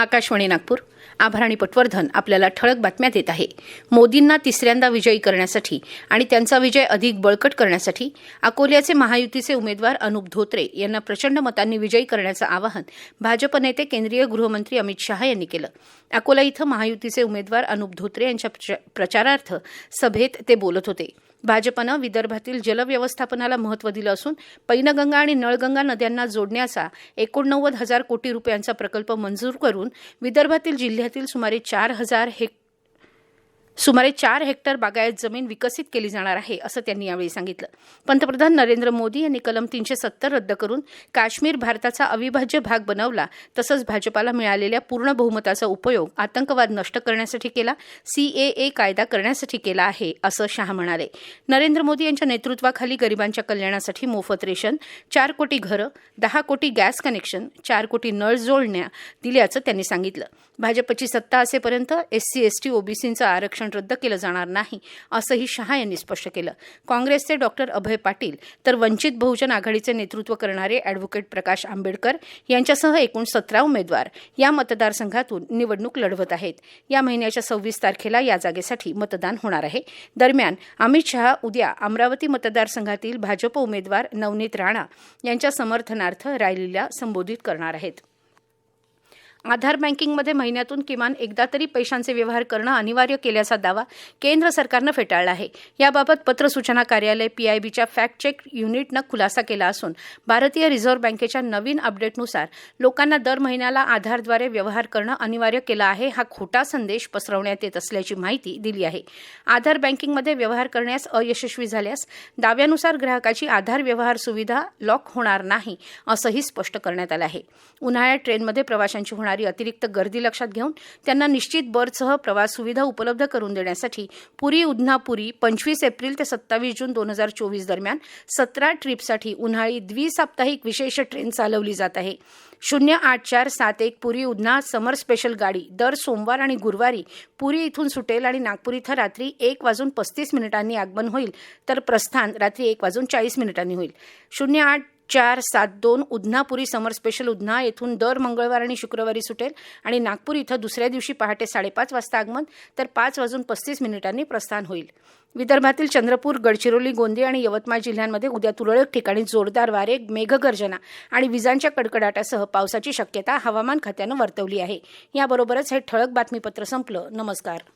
आकाशवाणी नागपूर. आभाराणी पटवर्धन आपल्याला ठळक बातम्या देत आहे. मोदींना तिसऱ्यांदा विजयी करण्यासाठी आणि त्यांचा विजय अधिक बळकट करण्यासाठी अकोल्याचे महायुतीचे उमेदवार अनुप धोत्रे यांना प्रचंड मतांनी विजयी करण्याचं आवाहन भाजप नेते केंद्रीय गृहमंत्री अमित शहा यांनी केलं. अकोला इथं महायुतीचे उमेदवार अनुप धोत्रे यांच्या प्रच- प्रचारार्थ सभेत ते बोलत होते. भाजपनं विदर्भातील जलव्यवस्थापनाला महत्त्व दिलं असून पैनगंगा आणि नळगंगा नद्यांना जोडण्याचा एकोणनव्वद हजार कोटी रुपयांचा प्रकल्प मंजूर करून विदर्भातील जिल्ह्यातील सुमारे चार हजार हेक्टर सुमारे चार हेक्टर बागायत जमीन विकसित केली जाणार आहे असं त्यांनी यावेळी सांगितलं. पंतप्रधान नरेंद्र मोदी यांनी कलम तीनशे सत्तर रद्द करून काश्मीर भारताचा अविभाज्य भाग बनवला तसंच भाजपाला मिळालेल्या पूर्ण बहुमताचा उपयोग आतंकवाद नष्ट करण्यासाठी केला सीएए कायदा करण्यासाठी केला आहे असं शहा म्हणाले. नरेंद्र मोदी यांच्या नेतृत्वाखाली गरिबांच्या कल्याणासाठी मोफत रेशन चार कोटी घरं दहा कोटी गॅस कनेक्शन चार कोटी नळ जोडण्या दिल्याचं त्यांनी सांगितलं. भाजपची सत्ता असेपर्यंत एससी एसटी ओबीसींचं आरक्षण रद्द केलं जाणार नाही असंही शहा यांनी स्पष्ट केलं. काँग्रेसचे डॉक्टर अभय पाटील तर वंचित बहुजन आघाडीचे नेतृत्व करणारे अॅडव्होकेट प्रकाश आंबेडकर यांच्यासह एकूण सतरा उमेदवार या मतदारसंघातून निवडणूक लढवत आहेत. या महिन्याच्या सव्वीस तारखेला या जागेसाठी मतदान होणार आहे. दरम्यान अमित शहा उद्या अमरावती मतदारसंघातील भाजप उमेदवार नवनीत राणा यांच्या समर्थनार्थ रॅलीला संबोधित करणार आहेत. आधार बँकिंगमध्ये महिन्यातून किमान एकदा तरी पैशांचे व्यवहार करणं अनिवार्य केल्याचा दावा केंद्र सरकारनं फेटाळला आहे. याबाबत पत्र सूचना कार्यालय पीआयबीच्या फॅक्ट चेक युनिटनं खुलासा केला असून भारतीय रिझर्व्ह बँकेच्या नवीन अपडेटनुसार लोकांना दर महिन्याला आधारद्वारे व्यवहार करणं अनिवार्य केलं आहे हा खोटा संदेश पसरवण्यात येत असल्याची माहिती दिली आहे. आधार बँकिंगमध्ये व्यवहार करण्यास अयशस्वी झाल्यास दाव्यानुसार ग्राहकाची आधार व्यवहार सुविधा लॉक होणार नाही असंही स्पष्ट करण्यात आलं आहे. उन्हाळ्यात ट्रेनमध्ये प्रवाशांची होणार अतिरिक्त गर्दी लक्षात घेऊन त्यांना निश्चित बर्थसह प्रवास सुविधा उपलब्ध करून देण्यासाठी पुरी उधना पुरी पंचवीस एप्रिल ते सत्तावीस जून दोन हजार चोवीस दरम्यान सतरा ट्रिपसाठी उन्हाळी द्विसाप्ताहिक विशेष ट्रेन चालवली जात आहे. शून्य आठ चार सात एक पुरी उधना समर स्पेशल गाडी दर सोमवार आणि गुरुवारी पुरी इथून सुटेल आणि नागपूर इथं रात्री एक वाजून पस्तीस मिनिटांनी आगमन होईल तर प्रस्थान रात्री एक वाजून चाळीस मिनिटांनी होईल. शून्य आठ चार सात दोन उधनापुरी समर स्पेशल उधना येथून दर मंगळवार आणि शुक्रवारी सुटेल आणि नागपूर इथं दुसऱ्या दिवशी पहाटे साडेपाच वाजता आगमन तर पाच वाजून पस्तीस मिनिटांनी प्रस्थान होईल. विदर्भातील चंद्रपूर गडचिरोली गोंदिया आणि यवतमाळ जिल्ह्यांमध्ये उद्या तुरळक ठिकाणी जोरदार वारे मेघगर्जना आणि विजांच्या कडकडाटासह पावसाची शक्यता हवामान खात्यानं वर्तवली आहे. याबरोबरच हे ठळक बातमीपत्र संपलं. नमस्कार.